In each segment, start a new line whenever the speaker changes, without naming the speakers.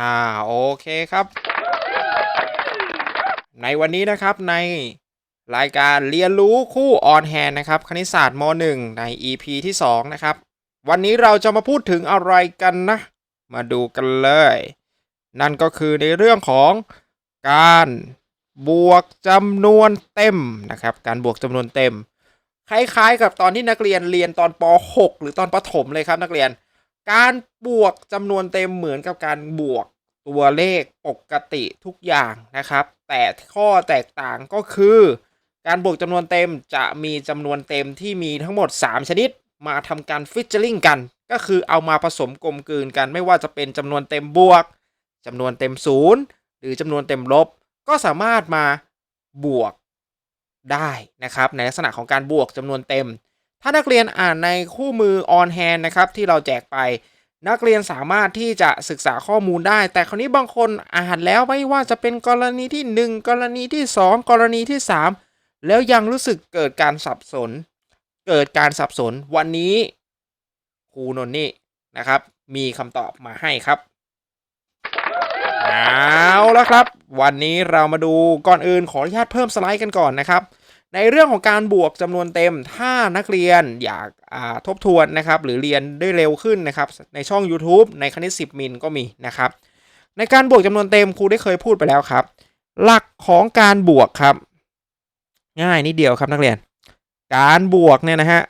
อ่าโอเคครับ ในวันนี้นะครับในรายการเรียนรู้คู่ออนแฮนนะครับคณิตศาสตร์ม .1 ใน EP ที่ 2 นะครับ วันนี้เราจะมาพูดถึงอะไรกันนะ มาดูกันเลย นั่นก็คือในเรื่องของการบวกจำนวนเต็มนะครับ การบวกจำนวนเต็ม คล้ายๆ กับตอนที่นักเรียนเรียนตอนป .6 หรือตอนประถมเลยครับนักเรียน การบวกจำนวนเต็มเหมือนกับการบวก ตัวเลขปกติทุกอย่างนะครับ แต่ข้อแตกต่างก็คือ การบวกจำนวนเต็มจะมีจำนวนเต็มที่มีทั้งหมด 3 ชนิด มาทำการฟิชเชอริงกัน ก็คือเอามาผสมกลมกลืนกัน ไม่ว่าจะเป็นจำนวนเต็มบวกจำนวนเต็มศูนย์หรือจำนวนเต็มลบ ก็สามารถมาบวกได้นะครับ ในลักษณะของการบวกจำนวนเต็ม ถ้านักเรียนอ่านในคู่มือ on hand นะครับที่เราแจกไป นักเรียนสามารถที่จะศึกษาข้อมูลได้ แต่คราวนี้บางคนอ่านแล้วไม่ว่าจะเป็นกรณีที่ 1 กรณีที่ 2 กรณีที่ 3 แล้วยังรู้สึกเกิดการสับสน เกิดการสับสนวันนี้ครูนนท์นี่นะครับ มีคำตอบมาให้ครับเอาแล้วครับ วันนี้เรามาดูก่อนอื่นขออนุญาตเพิ่มสไลด์กันก่อนนะครับ ในเรื่องของการบวกจำนวนเต็ม ถ้านักเรียนอยากาทบทวนนะครับ หรือเรียนได้เร็วขึ้นนะครับ ในช่อง YouTube ในคณิต 10 มิลก็มีนะครับ ในการบวกจำนวนเต็มครูได้เคยพูดไปแล้วครับ หลักของการบวกครับ ง่ายนิดเดียวครับนักเรียน การบวกเนี่ยนะฮะ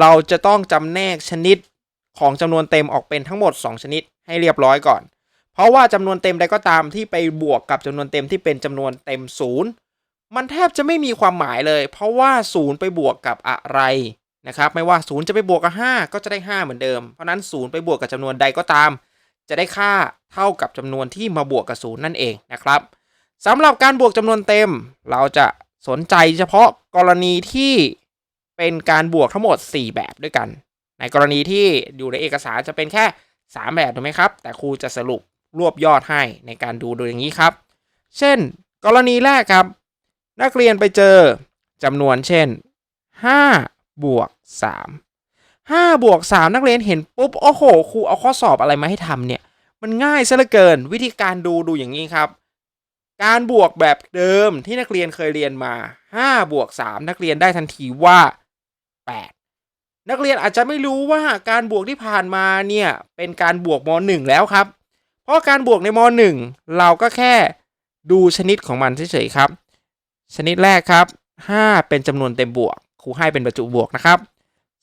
เราจะต้องจำแนกชนิดของจำนวนเต็มออกเป็นทั้งหมด 2 ชนิดให้เรียบร้อยก่อน เพราะว่าจำนวนเต็มใดก็ตามที่ไปบวกกับจำนวนเต็มที่เป็นจำนวนเต็มศูนย์ มันแทบจะไม่มีความหมายเลย เพราะว่า 0 ไปบวกกับอะไรนะครับไม่ว่า 0 จะไปบวกกับ 5 ก็จะได้ 5 เหมือนเดิม เพราะนั้น 0 ไปบวกกับจำนวนใดก็ตาม จะได้ค่าเท่ากับจำนวนที่มาบวกกับ 0 นั่นเองนะครับสำหรับการบวกจำนวนเต็ม เราจะสนใจเฉพาะกรณีที่เป็นการบวกทั้งหมด 4 แบบด้วยกัน ในกรณีที่อยู่ในเอกสารจะเป็นแค่ 3 แบบถูกไหมครับ แต่ครูจะสรุปรวบยอดให้ในการดูโดยอย่างนี้ครับ เช่น กรณีแรกครับ นักเรียนไปเจอจำนวนเช่น5บวก3 5บวก3นักเรียนเห็นปุ๊บ โอ้โห ครูเอาข้อสอบอะไรมาให้ทำเนี่ย มันง่ายซะเหลือเกิน วิธีการดูดูอย่างนี้ครับ การบวกแบบเดิมที่นักเรียนเคยเรียนมา 5 บวก 3 นักเรียนได้ทันทีว่า 8 นักเรียนอาจจะไม่รู้ว่าการบวกที่ผ่านมาเนี่ย เป็นการบวกม .1 แล้วครับ เพราะการบวกในม .1 เราก็แค่ดูชนิดของมันเฉยๆครับ ชนิดแรกครับ 5 เป็นจำนวนเต็มบวก ครูให้เป็นประจุบวกนะครับ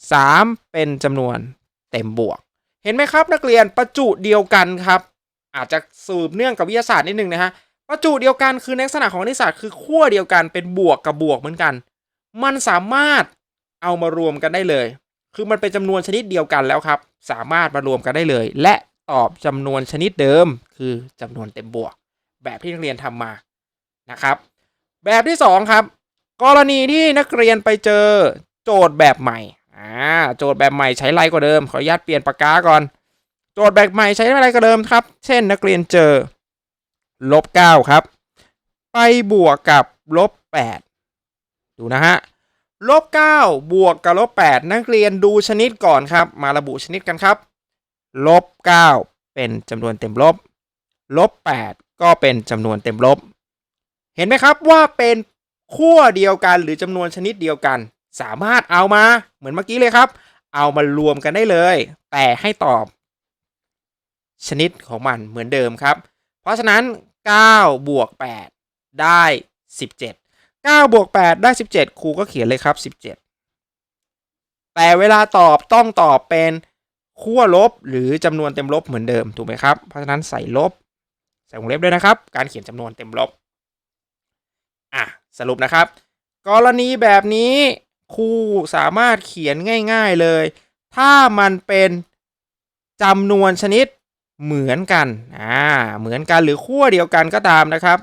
3 เป็นจำนวนเต็มบวก เห็นไหมครับนักเรียนประจุเดียวกันครับ อาจจะสืบเนื่องกับวิทยาศาสตร์นิดนึงนะฮะประจุเดียวกันคือลักษณะของคณิตศาสตร์คือขั้วเดียวกันเป็นบวกกับบวกเหมือนกัน มันสามารถเอามารวมกันได้เลย คือมันเป็นจำนวนชนิดเดียวกันแล้วครับ สามารถมารวมกันได้เลย และตอบจำนวนชนิดเดิม คือจำนวนเต็มบวก แบบที่นักเรียนทำมานะครับ แบบที่ 2 ครับ กรณีที่นักเรียนไปเจอโจทย์แบบใหม่อ่าโจทย์แบบใหม่ใช้ไรกว่าเดิม ขออนุญาตเปลี่ยนปากกาก่อน โจทย์แบบใหม่ใช้อะไรกว่าเดิมครับ เช่น นักเรียนเจอลบ9ครับ ไปบวกกับลบ8ดูนะฮะลบ9บวกกับลบ8นักเรียนดูชนิดก่อนครับ มาระบุชนิดกันครับลบ9เป็นจำนวนเต็มลบลบ8ก็เป็นจำนวนเต็มลบ เห็นไหมครับว่าเป็นขั้วเดียวกันหรือจำนวนชนิดเดียวกัน สามารถเอามาเหมือนเมื่อกี้เลยครับ เอามารวมกันได้เลย แต่ให้ตอบ ชนิดของมันเหมือนเดิมครับ เพราะฉะนั้น9บวก8ได้ 17 9บวก8ได้ 17 ครูก็เขียนเลยครับ 17 แต่เวลาตอบต้องตอบเป็นขั้วลบหรือจำนวนเต็มลบเหมือนเดิมถูกไหมครับ เพราะฉะนั้นใส่ลบ ใส่วงเล็บด้วยนะครับ การเขียนจำนวนเต็มลบ อะสรุปนะครับ กรณีแบบนี้ครูสามารถเขียนง่ายๆเลย ถ้ามันเป็นจำนวนชนิดเหมือนกัน อ่า เหมือนกันหรือขั้วเดียวกันก็ตามนะครับ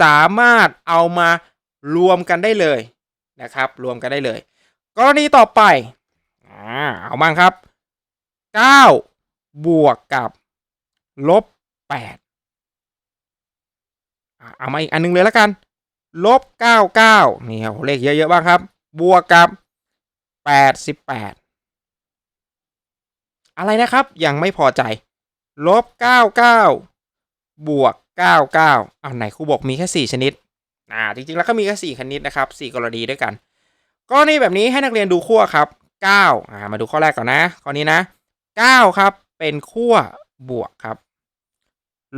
สามารถเอามารวมกันได้เลยนะครับ รวมกันได้เลย กรณีต่อไป อ่า เอามั่งครับ 9 บวกกับลบ8เอามาอีกอันนึงเลยแล้วกัน ลบ 99 นี่ครับเลขเยอะๆบ้างครับ บวกกับ 88 อะไรนะครับยังไม่พอใจลบเก้าเก้าบวกเก้าเก้าอ้าไหนครูบอกมีแค่สี่ชนิดอ่าจริงๆแล้วก็มีแค่สี่ชนิดนะครับสี่กรณีด้วยกันกรณีแบบนี้ให้นักเรียนดูขั้วครับเก้าอ่ามาดูข้อแรกก่อนนะข้อนี้นะเก้าครับเป็นขั้วบวกครับ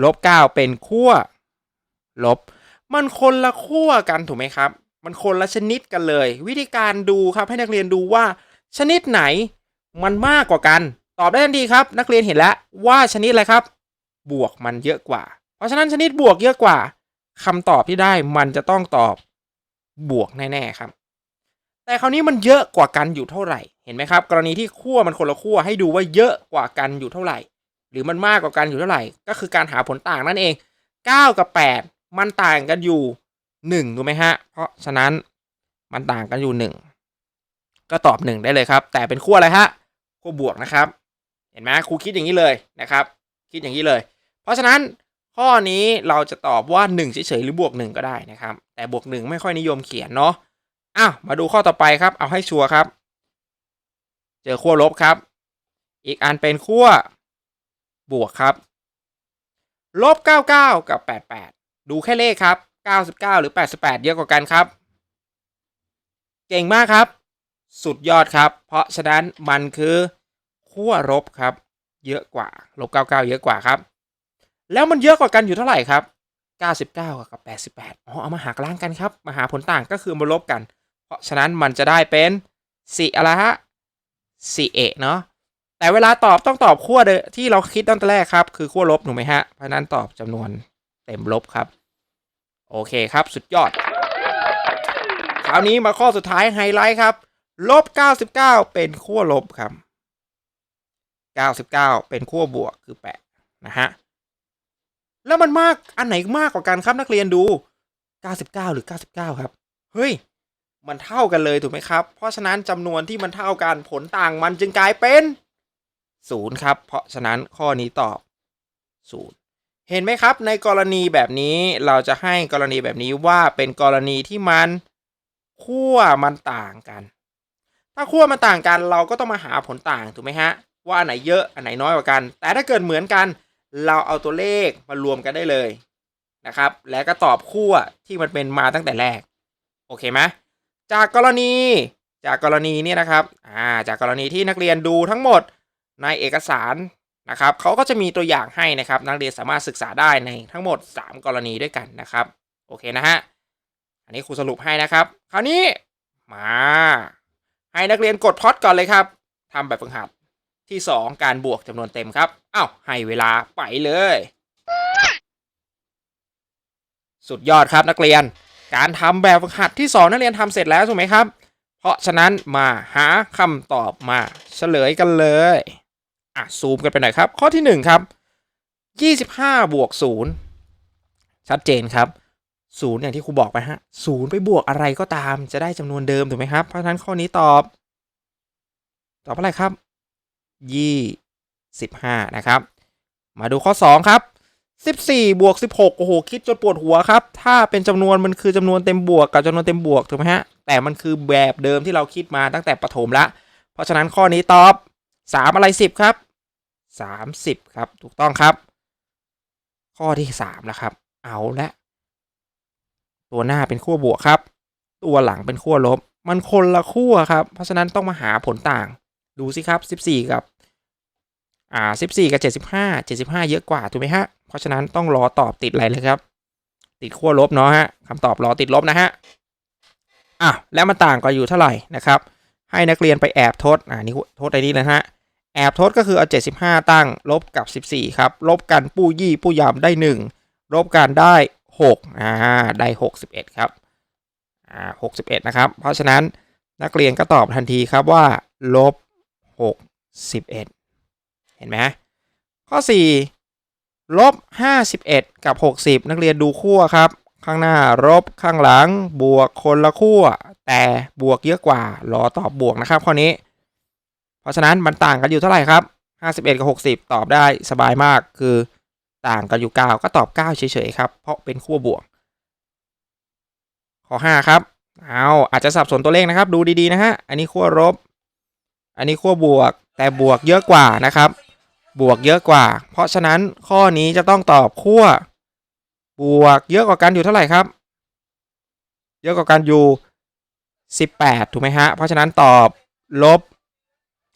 ลบเก้าเป็นขั้วลบ มันคนละขั้วกันถูกไหมครับ มันคนละชนิดกันเลย วิธีการดูครับให้นักเรียนดูว่า ชนิดไหนมันมากกว่ากัน ตอบได้ทันทีครับ นักเรียนเห็นแล้วว่าชนิดอะไรครับ บวกมันเยอะกว่า เพราะฉะนั้นชนิดบวกเยอะกว่าคำตอบที่ได้มันจะต้องตอบบวกแน่ๆครับ แต่คราวนี้มันเยอะกว่ากันอยู่เท่าไหร่ เห็นไหมครับ กรณีที่ขั้วมันคนละขั้วให้ดูว่าเยอะกว่ากันอยู่เท่าไหร่ หรือมันมากกว่ากันอยู่เท่าไหร่ ก็คือการหาผลต่างนั่นเอง 9 กับ 8 มันต่างกันอยู่1ถูกไหมฮะ เพราะฉะนั้นมันต่างกันอยู่1ก็ตอบ1ได้เลยครับ แต่เป็นขั้วอะไรฮะขั้วบวกนะครับ เห็นไหมครูคิดอย่างนี้เลยนะครับ คิดอย่างนี้เลย เพราะฉะนั้นข้อนี้เราจะตอบว่า1เฉยๆหรือบวก 1 ก็ได้นะครับ แต่บวก 1 ไม่ค่อยนิยมเขียนเนาะอ้าวมาดูข้อต่อไปครับ เอาให้ชัวร์ครับ เจอขั้วลบครับ อีกอันเป็นขั้วบวกครับลบ99 กับ 88 ดูแค่เลขครับ 99 หรือ 88 เยอะกว่ากันครับ เก่งมากครับ สุดยอดครับ เพราะฉะนั้นมันคือขั้วลบครับ เยอะกว่าลบ99 เยอะกว่าครับ แล้วมันเยอะกว่ากันอยู่เท่าไหร่ครับ 99 กับ 88 อ๋อ เอามาหักล้างกันครับ มาหาผลต่างก็คือมาลบกัน เพราะฉะนั้นมันจะได้เป็น4อะไรฮะ4เอเนาะแต่เวลาตอบต้องตอบขั้วเดที่เราคิดตั้งแต่แรกครับ คือขั้วลบถูกไหมฮะ เพราะฉะนั้นตอบจำนวน เต็มลบครับ โอเคครับสุดยอด คราวนี้มาข้อสุดท้ายไฮไลท์ครับลบ 99 เป็นขั้วลบครับ 99 เป็นขั้วบวกคือ8นะฮะ แล้วมันมากอันไหนมากกว่ากันครับนักเรียนดู 99 หรือ 99 ครับ เฮ้ย มันเท่ากันเลยถูกไหมครับ เพราะฉะนั้นจำนวนที่มันเท่ากันผลต่างมันจึงกลายเป็นศูนย์ครับ เพราะฉะนั้นข้อนี้ตอบศูนย์ เห็นไหมครับ ในกรณีแบบนี้เราจะให้กรณีแบบนี้ว่าเป็นกรณีที่มันขั้วมันต่างกัน ถ้าขั้วมันต่างกันเราก็ต้องมาหาผลต่างถูกไหมฮะ ว่าอันไหนเยอะอันไหนน้อยกว่ากัน แต่ถ้าเกิดเหมือนกัน เราเอาตัวเลขมารวมกันได้เลยนะครับ แล้วก็ตอบขั้วที่มันเป็นมาตั้งแต่แรก โอเคไหมจากกรณีจากกรณีนี่นะครับอ่าจากกรณีที่นักเรียนดูทั้งหมดในเอกสาร นะครับเขาก็จะมีตัวอย่างให้นะครับ นักเรียนสามารถศึกษาได้ในทั้งหมด 3 กรณีด้วยกันนะครับ โอเคนะฮะอันนี้ครูสรุปให้นะครับ คราวนี้มา ให้นักเรียนกดพอดก่อนเลยครับทำแบบฝึกหัดที่ 2 การบวกจำนวนเต็มครับอ้าวให้เวลาไปเลย สุดยอดครับนักเรียน การทำแบบฝึกหัดที่สองนักเรียนทำเสร็จแล้วถูกไหมครับ เพราะฉะนั้นมาหาคำตอบมาเฉลยกันเลย อะซูมกันไปหน่อยครับ ข้อที่หนึ่งครับยี่สิบห้าบวกศูนย์ชัดเจนครับศูนย์อย่างที่ครูบอกไปฮะศูนย์ไปบวกอะไรก็ตามจะได้จำนวนเดิมถูกไหมครับ เพราะฉะนั้นข้อนี้ตอบ ตอบอะไรครับยี่สิบห้านะครับ มาดูข้อสองครับ 14บวก16 โอ้โห คิดจนปวดหัวครับ ถ้าเป็นจำนวนมันคือจำนวนเต็มบวกกับจำนวนเต็มบวกถูกไหมฮะ แต่มันคือแบบเดิมที่เราคิดมาตั้งแต่ประถมละ เพราะฉะนั้นข้อนี้ตอบ 3 อะไร 10 ครับ 30 ครับ ถูกต้องครับ ข้อที่3แล้วครับ เอาละตัวหน้าเป็นขั้วบวกครับ ตัวหลังเป็นขั้วลบ มันคนละขั้วครับ เพราะฉะนั้นต้องมาหาผลต่าง ดูสิครับ 14 กับอ่าสิบสี่กับเจ็ดสิบห้าเจ็ดสิบห้าเยอะกว่าถูกไหมฮะ เพราะฉะนั้นต้องรอตอบติดอะไรเลยครับ ติดขั้วลบเนาะฮะคำตอบรอติดลบนะฮะอะแล้วมันต่างกันอยู่เท่าไหร่นะครับ ให้นักเรียนไปแอบทดอ่านี่ทดไอ้นี้นะฮะ แอบทดก็คือเอาเจ็ดสิบห้าตั้ง ลบกับสิบสี่ครับ ลบกันปู้ยี่ปู้ยำได้หนึ่งลบกันได้หกอ่าได้หกสิบเอ็ดครับอ่าหกสิบเอ็ดนะครับ เพราะฉะนั้นนักเรียนก็ตอบทันทีครับว่า ลบหกสิบเอ็ดเห็นไหมข้อ 4 ลบ 51 กับ 60 นักเรียนดูขั้วครับ ข้างหน้าลบข้างหลังบวกคนละขั้วแต่บวกเยอะกว่า รอตอบบวกนะครับข้อนี้ เพราะฉะนั้นมันต่างกันอยู่เท่าไหร่ครับ 51 กับ 60 ตอบได้สบายมากคือต่างกันอยู่ 9 ก็ตอบ 9 เฉยๆครับ เพราะเป็นขั้วบวก ข้อ 5 ครับ เอาอาจจะสับสนตัวเลขนะครับ ดูดีๆนะฮะ อันนี้ขั้วลบ อันนี้ขั้วบวก แต่บวกเยอะกว่านะครับ บวกเยอะกว่า เพราะฉะนั้นข้อนี้จะต้องตอบขั้วบวกเยอะกว่ากันอยู่เท่าไหร่ครับ เยอะกว่ากันอยู่ 18 ถูกไหมฮะ เพราะฉะนั้นตอบลบ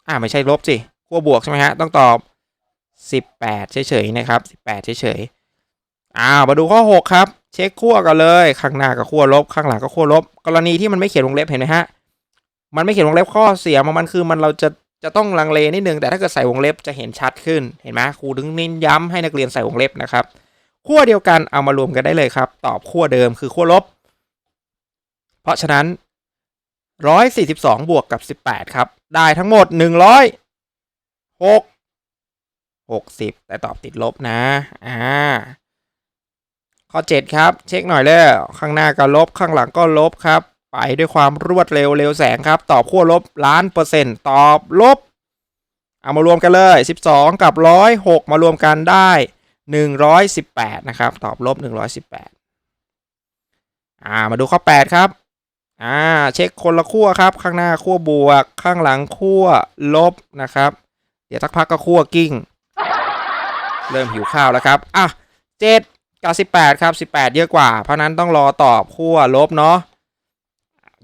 อ่าไม่ใช่ลบสิขั้วบวกใช่ไหมฮะต้องตอบ 18 เฉยๆนะครับ 18 เฉยๆอ้าวมาดูข้อ 6 ครับ เช็คขั้วกันเลย ข้างหน้าก็ขั้วลบ ข้างหลังก็ขั้วลบ กรณีที่มันไม่เขียนวงเล็บเห็นไหมฮะมันไม่เขียนวงเล็บข้อเสียมันคือมันเราจะจะต้องลังเลนิดนึงแต่ถ้าเกิดใส่วงเล็บจะเห็นชัดขึ้นเห็นไหมครูถึงเน้นย้ำให้นักเรียนใส่วงเล็บนะครับขั้วเดียวกันเอามารวมกันได้เลยครับ ตอบขั้วเดิมคือขั้วลบ เพราะฉะนั้น 142 บวกกับ 18 ครับ ได้ทั้งหมด106 60แต่ตอบติดลบนะอ่าข้อ7ครับ เช็คหน่อยแล้วข้างหน้าก็ลบข้างหลังก็ลบครับ ไปด้วยความรวดเร็วเร็วแสงครับ ตอบขั้วลบล้านเปอร์เซ็นต์ตอบลบ เอามารวมกันเลย 12 กับ 106 มารวมกันได้ 118 นะครับ ตอบลบ 118อ่ามาดูข้อ 8 ครับ อ่าเช็คคนละขั้วครับ ข้างหน้าขั้วบวก ข้างหลังขั้วลบนะครับ เดี๋ยวสักพักก็ขั้วกิ้ง เริ่มหิวข้าวแล้วครับอะ7กับ18ครับ18เยอะกว่า เพราะนั้นต้องรอตอบขั้วลบเนาะ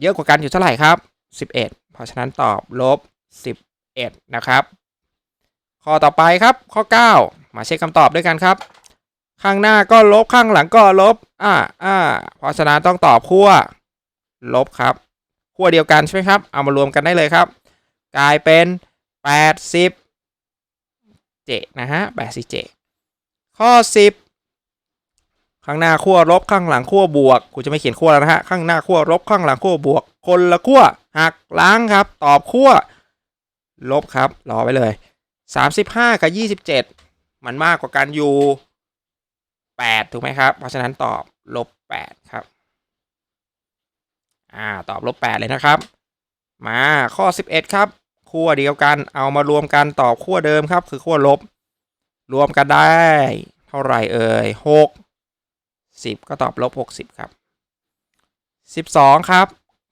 เยอะกว่ากันอยู่เท่าไหร่ครับ11เอ็ดเพราะฉะนั้นตอบลบ11นะครับข้อต่อไปครับข้อ 9 มาเช็คคำตอบด้วยกันครับ ข้างหน้าก็ลบข้างหลังก็ลบ อ่าอ่าเพราะฉะนั้นต้องตอบขั้ว ลบครับขั้วเดียวกันใช่ไหมครับ เอามารวมกันได้เลยครับ กลายเป็น 80เจนะฮะ80เจข้อ 10 ข้างหน้าขั้วลบข้างหลังขั้วบวกกูจะไม่เขียนขั้วแล้วนะฮะข้างหน้าขั้วลบข้างหลังขั้วบวก คนละขั้วหักล้างครับ ตอบขั้วลบครับรอไว้เลย 35 กับ 27 มันมากกว่ากันอยู่8ถูกไหมครับ เพราะฉะนั้นตอบลบ8ครับ อ่าตอบลบ8เลยนะครับ มาข้อ 11 ครับขั้วเดียวกันเอามารวมกันตอบขั้วเดิมครับ คือขั้วลบ รวมกันได้ เท่าไหร่เอ่ย6 10 ก็ตอบลบ 60 ครับ 12 ครับ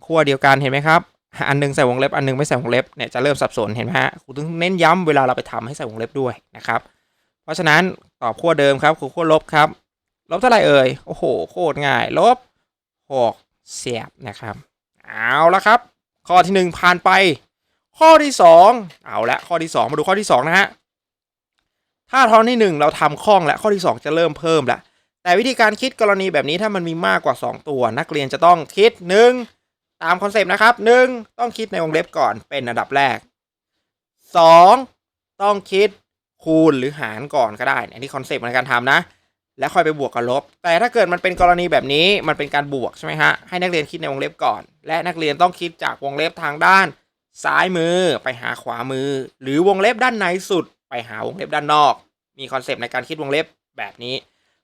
ขั้วเดียวกันเห็นไหมครับอันหนึงใส่วงเล็บอันหนึงไม่ใส่วงเล็บเนี่ยจะเริ่มสับสนเห็นไหมฮะครูต้องเน้นย้ำเวลาเราไปทำให้ใส่วงเล็บด้วยนะครับ เพราะฉะนั้นตอบขั้วเดิมครับคือขั้วลบครับ ลบเท่าไหร่เอ่ยโอ้โหโคตรง่าย ลบ6 เสียบนะครับ เอาละครับ ข้อที่ 1 ผ่านไป ข้อที่ 2 เอาละข้อที่ 2 มาดูข้อที่ 2 นะฮะถ้าท่อนที่ 1 เราทำคล่องและข้อที่ 2 จะเริ่มเพิ่มละแต่วิธีการคิดกรณีแบบนี้ถ้ามันมีมากกว่า 2 ตัว นักเรียนจะต้องคิด 1 ตามคอนเซปต์นะครับ 1 ต้องคิดในวงเล็บก่อนเป็นอันดับแรก 2 ต้องคิดคูณหรือหารก่อนก็ได้อันนี้คอนเซปต์ในการทำนะ แล้วค่อยไปบวกกับลบ แต่ถ้าเกิดมันเป็นกรณีแบบนี้มันเป็นการบวกใช่ไหมฮะให้นักเรียนคิดในวงเล็บก่อน และนักเรียนต้องคิดจากวงเล็บทางด้าน ซ้ายมือไปหาขวามือ หรือวงเล็บด้านในสุด ไปหาวงเล็บด้านนอก มีคอนเซปต์ในการคิดวงเล็บแบบนี้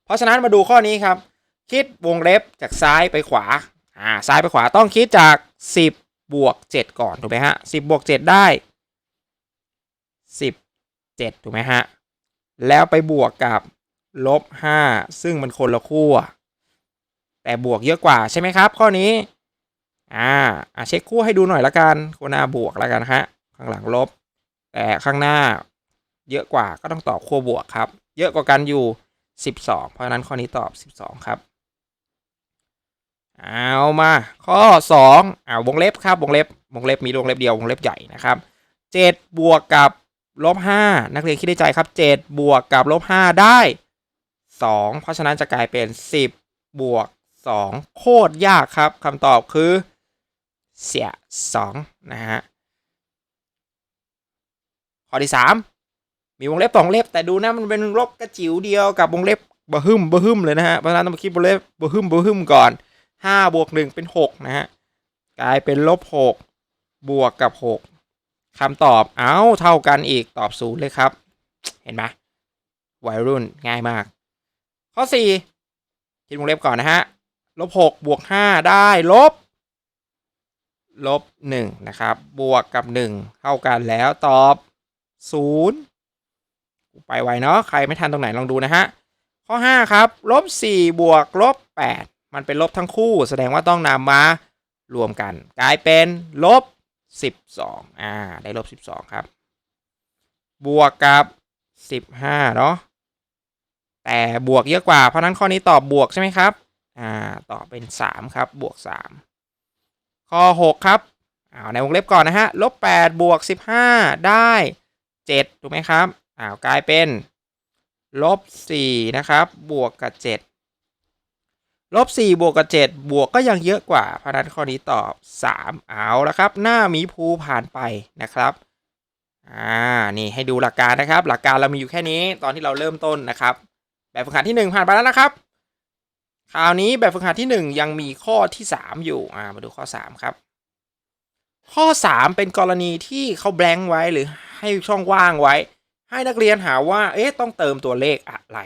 เพราะฉะนั้นมาดูข้อนี้ครับ คิดวงเล็บจากซ้ายไปขวาอ่าซ้ายไปขวาต้องคิดจาก 10บวก7ก่อนถูกไหมฮะ10บวก7ได้17ถูกไหมฮะแล้วไปบวกกับ ลบ5ซึ่งมันคนละขั้วแต่บวกเยอะกว่าใช่ไหมครับ ข้อนี้อ่าอะเช็คคู่ให้ดูหน่อยละกันขั้วหน้าบวกล้วกันฮะข้างหลังลบ แต่ข้างหน้าเยอะกว่าก็ต้องตอบขั้วบวกครับ เยอะกว่ากันอยู่ 12 เพราะนั้นข้อนี้ตอบ 12 ครับ เอามา ข้อ2อ่าวงเล็บครับวงเล็บวงเล็บมีวงเล็บเดียววงเล็บใหญ่นะครับ7บวกกับลบ5นักเรียนคิดในใจครับ7บวกกับลบ5ได้ 2 เพราะฉะนั้นจะกลายเป็น 10 บวก 2 โคตรยากครับคำตอบคือเสีย2นะฮะข้อที่ 3 มีวงเล็บสองเล็บ แต่ดูนะมันเป็นลบกระจิ๋วเดียวกับวงเล็บบะฮึมบะฮึมเลยนะฮะเพราะฉะนั้นต้องมาคิดวงเล็บบะฮึมบะฮึมก่อน5บวก1เป็น 6 นะฮะกลายเป็นลบ 6 บวกกับ 6คำตอบเอ้าเท่ากันอีกตอบศูนย์เลยครับ เห็นไหมวัยรุ่นง่ายมาก ข้อ4คิดวงเล็บก่อนนะฮะลบ6บวก5ได้ลบลบ1นะครับ บวกกับ1เท่ากันแล้วตอบ0ไปไวเนาะใครไม่ทันตรงไหนลองดูนะฮะข้อ5ครับลบ4บวกลบ8มันเป็นลบทั้งคู่ แสดงว่าต้องนำมารวมกัน กลายเป็นลบ12อ่าได้ลบ12ครับ บวกกับสิบห้าเนาะ แต่บวกเยอะกว่า เพราะนั้นข้อนี้ตอบบวกใช่ไหมครับ อ่า ตอบเป็นสามครับ บวกสามข้อหกครับอ้าวในวงเล็บก่อนนะฮะ ลบแปดบวกสิบห้าได้เจ็ดถูกไหมครับอ้าวกลายเป็น ลบสี่นะครับ บวกกับเจ็ดลบสี่บวกกับเจ็ดบวกก็ยังเยอะกว่า เพราะนั้นข้อนี้ตอบสามเอาละครับ หน้ามีภูผ่านไปนะครับอ่า นี่ให้ดูหลักการนะครับ หลักการเรามีอยู่แค่นี้ตอนที่เราเริ่มต้นนะครับ แบบฝึกหัดที่หนึ่งผ่านไปแล้วนะครับ คราวนี้แบบฝึกหัดที่หนึ่งยังมีข้อที่สามอยู่อ่ามาดูข้อสามครับ ข้อสามเป็นกรณีที่เขาแบงค์ไว้หรือให้ช่องว่างไว้ ให้นักเรียนหาว่า เอ๊ะต้องเติมตัวเลขอะไร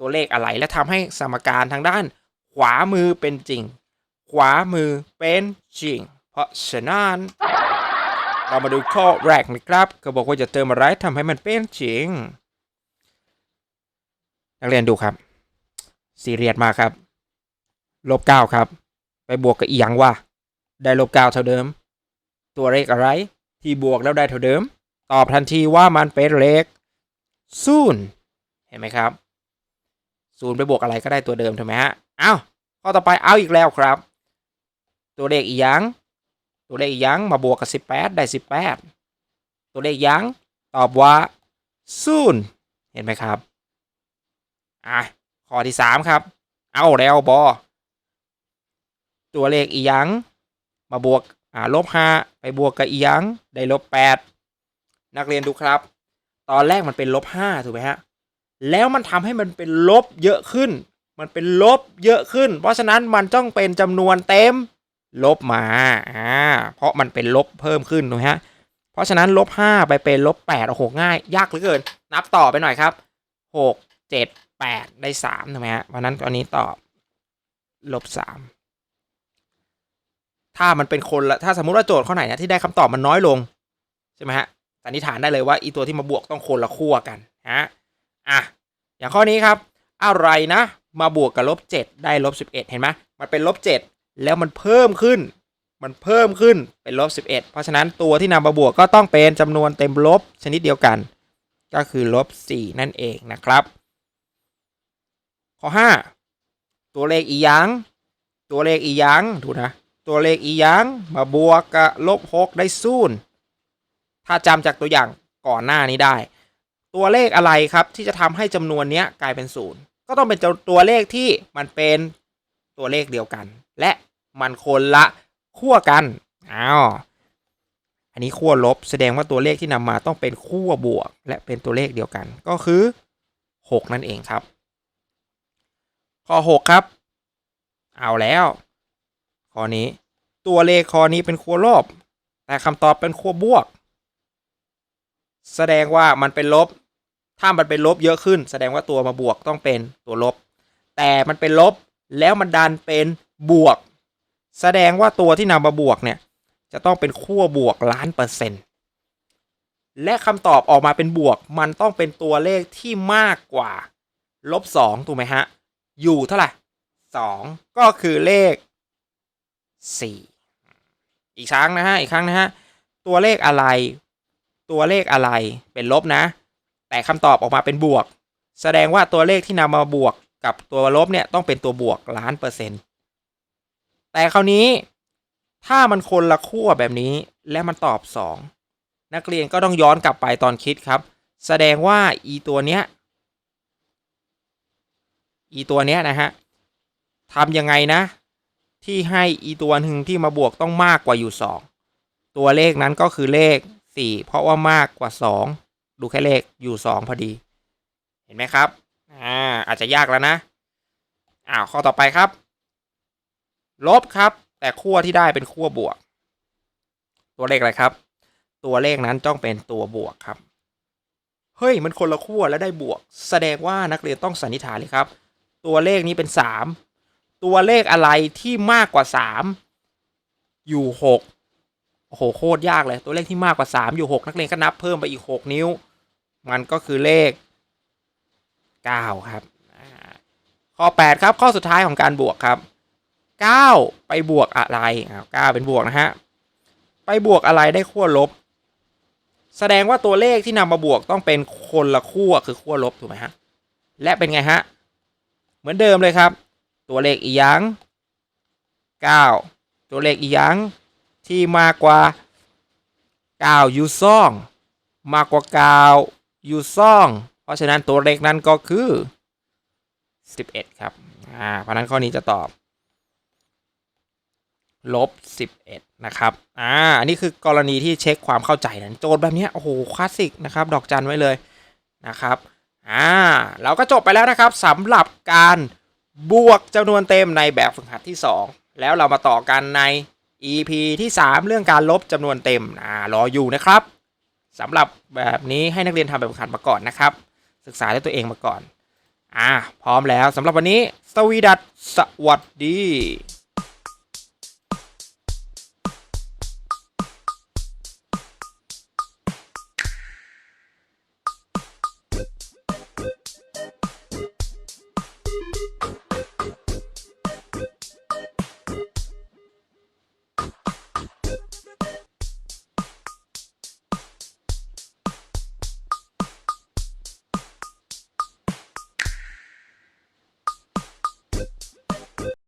ตัวเลขอะไรและทำให้สมการทางด้าน ขวามือเป็นจริง ขวามือเป็นจริง เพราะฉะนั้นเรามาดูข้อแรกนะครับ ก็บอกว่าจะเติมอะไรทำให้มันเป็นจริง นักเรียนดูครับซีเรียสมากครับ ลบเก้าครับ ไปบวกกับอีหยังว่าได้ลบเก้าเท่าเดิม ตัวเลขอะไร ที่บวกแล้วได้เท่าเดิม ตอบทันทีว่ามันเป็นเลขศูนย์เห็นไหมครับศูนย์ไปบวกอะไรก็ได้ตัวเดิมถูกไหมฮะเอาข้อต่อไปเอาอีกแล้วครับ ตัวเลขอีหยังตัวเลขอีหยังมาบวกกับ 18 ได้ 18 ตัวเลขหยังตอบว่าศูนย์เห็นไหมครับ อะข้อที่3ครับ เอาแล้วบอตัวเลขอีหยังมาบวกอ่าลบ5ไปบวกกับอีหยังได้ลบ8นักเรียนดูครับ ตอนแรกมันเป็นลบ5ถูกไหมฮะแล้วมันทำให้มันเป็นลบเยอะขึ้น มันเป็นลบเยอะขึ้น เพราะฉะนั้นมันต้องเป็นจำนวนเต็มลบมาอ่าเพราะมันเป็นลบเพิ่มขึ้นถูกไหมฮะเพราะฉะนั้นลบห้าไปเป็นลบแปดโอ้โหง่าย ยากเหลือเกิน นับต่อไปหน่อยครับหกเจ็ด แปดได้สามถูกไหมฮะเพราะนั้นตอนนี้ตอบลบสามถ้ามันเป็นคนละถ้าสมมุติว่าโจทย์ข้อไหนนะที่ได้คำตอบมันน้อยลง ใช่ไหมฮะสันนิษฐานได้เลยว่าอีตัวที่มาบวกต้องคนละขั้วกันฮะอะอย่างข้อนี้ครับอะไรนะ มาบวกกับลบเจ็ดได้ลบสิบเอ็ดเห็นไหมมันเป็นลบเจ็ดแล้วมันเพิ่มขึ้น มันเพิ่มขึ้นเป็นลบ11 เพราะฉะนั้นตัวที่นำมาบวกก็ต้องเป็นจำนวนเต็มลบชนิดเดียวกัน ก็คือลบ4นั่นเองนะครับ ข้อ5ตัวเลขอีหยัง ตัวเลขอีหยังดูนะ ตัวเลขอีหยังมาบวกกับลบ6ได้ศูนย์ถ้าจำจากตัวอย่างก่อนหน้านี้ได้ ตัวเลขอะไรครับที่จะทำให้จำนวนนี้กลายเป็นศูนย์ก็ต้องเป็นตัวเลขที่มันเป็นตัวเลขเดียวกัน และมันคนละขั้วกันอ้าวอันนี้ขั้วลบแสดงว่าตัวเลขที่นำมาต้องเป็นขั้วบวก และเป็นตัวเลขเดียวกัน ก็คือ 6 นั่นเองครับ ข้อ 6 ครับ เอาแล้ว ข้อนี้ ตัวเลขข้อนี้เป็นขั้วลบ แต่คำตอบเป็นขั้วบวก แสดงว่ามันเป็นลบ ถ้ามันเป็นลบเยอะขึ้น แสดงว่าตัวมาบวกต้องเป็นตัวลบ แต่มันเป็นลบแล้วมันดันเป็นบวก แสดงว่าตัวที่นำมาบวกเนี่ย จะต้องเป็นขั้วบวกล้านเปอร์เซ็นต์และคำตอบออกมาเป็นบวก มันต้องเป็นตัวเลขที่มากกว่าลบสองถูกไหมฮะ อยู่เท่าไหร่สองก็คือเลขสี่อีกครั้งนะฮะอีกครั้งนะฮะตัวเลขอะไร ตัวเลขอะไรเป็นลบนะ แต่คำตอบออกมาเป็นบวก แสดงว่าตัวเลขที่นำมาบวกกับตัวลบเนี่ยต้องเป็นตัวบวกล้านเปอร์เซ็นต์แต่คราวนี้ถ้ามันคนละขั้วแบบนี้และมันตอบ 2 นักเรียนก็ต้องย้อนกลับไปตอนคิดครับ แสดงว่าอีตัวเนี้ย อีตัวเนี้ยนะฮะทำยังไงนะ ที่ให้อีตัวหนึ่งที่มาบวกต้องมากกว่าอยู่ 2 ตัวเลขนั้นก็คือเลข 4 เพราะว่ามากกว่า 2 ดูแค่เลขอยู่ 2 พอดี เห็นไหมครับอ่าอาจจะยากแล้วนะอ้าวข้อต่อไปครับ ลบครับ แต่ขั้วที่ได้เป็นขั้วบวก ตัวเลขอะไรครับ ตัวเลขนั้นต้องเป็นตัวบวกครับเฮ้ยมันคนละขั้วแล้วได้บวก แสดงว่านักเรียนต้องสันนิษฐานเลยครับ ตัวเลขนี้เป็นสามตัวเลขอะไรที่มากกว่าสามอยู่หกโอ้โหโคตรยากเลยตัวเลขที่มากกว่าสามอยู่หกนักเรียนก็นับเพิ่มไปอีกหกนิ้ว มันก็คือเลขเก้าครับข้อแปดครับข้อสุดท้ายของการบวกครับ9ไปบวกอะไรอ้าเป็นบวกนะฮะไปบวกอะไรได้ขั้วลบ แสดงว่าตัวเลขที่นำมาบวกต้องเป็นคนละขั้วคือขั้วลบถูกไหมฮะและเป็นไงฮะ มือนเดิมเลยครับ ตัวเลขอีหยัง9 ตัวเลขอีหยังที่มากกว่า 9 อยู่ซ่อง มากกว่า 9 อยู่ซ่อง เพราะฉะนั้นตัวเลขนั้นก็คือ 11 ครับอ่าเพราะนั้นข้อนี้จะตอบลบ11 นะครับ อ่า อันนี้คือกรณีที่เช็คความเข้าใจนะโจทย์แบบนี้ โอ้โห คลาสสิกนะครับ ดอกจันไว้เลยนะครับ อ่าเราก็จบไปแล้วนะครับสำหรับการบวกจำนวนเต็มในแบบฝึกหัดที่ 2 แล้วเรามาต่อกันใน EP ที่ 3 เรื่องการลบจำนวนเต็มอ่ารออยู่นะครับสำหรับแบบนี้ให้นักเรียนทำแบบฝึกหัดมาก่อนนะครับ ศึกษาด้วยตัวเองมาก่อนอ่าพร้อมแล้วสำหรับวันนี้ สวีดัตสวัสดี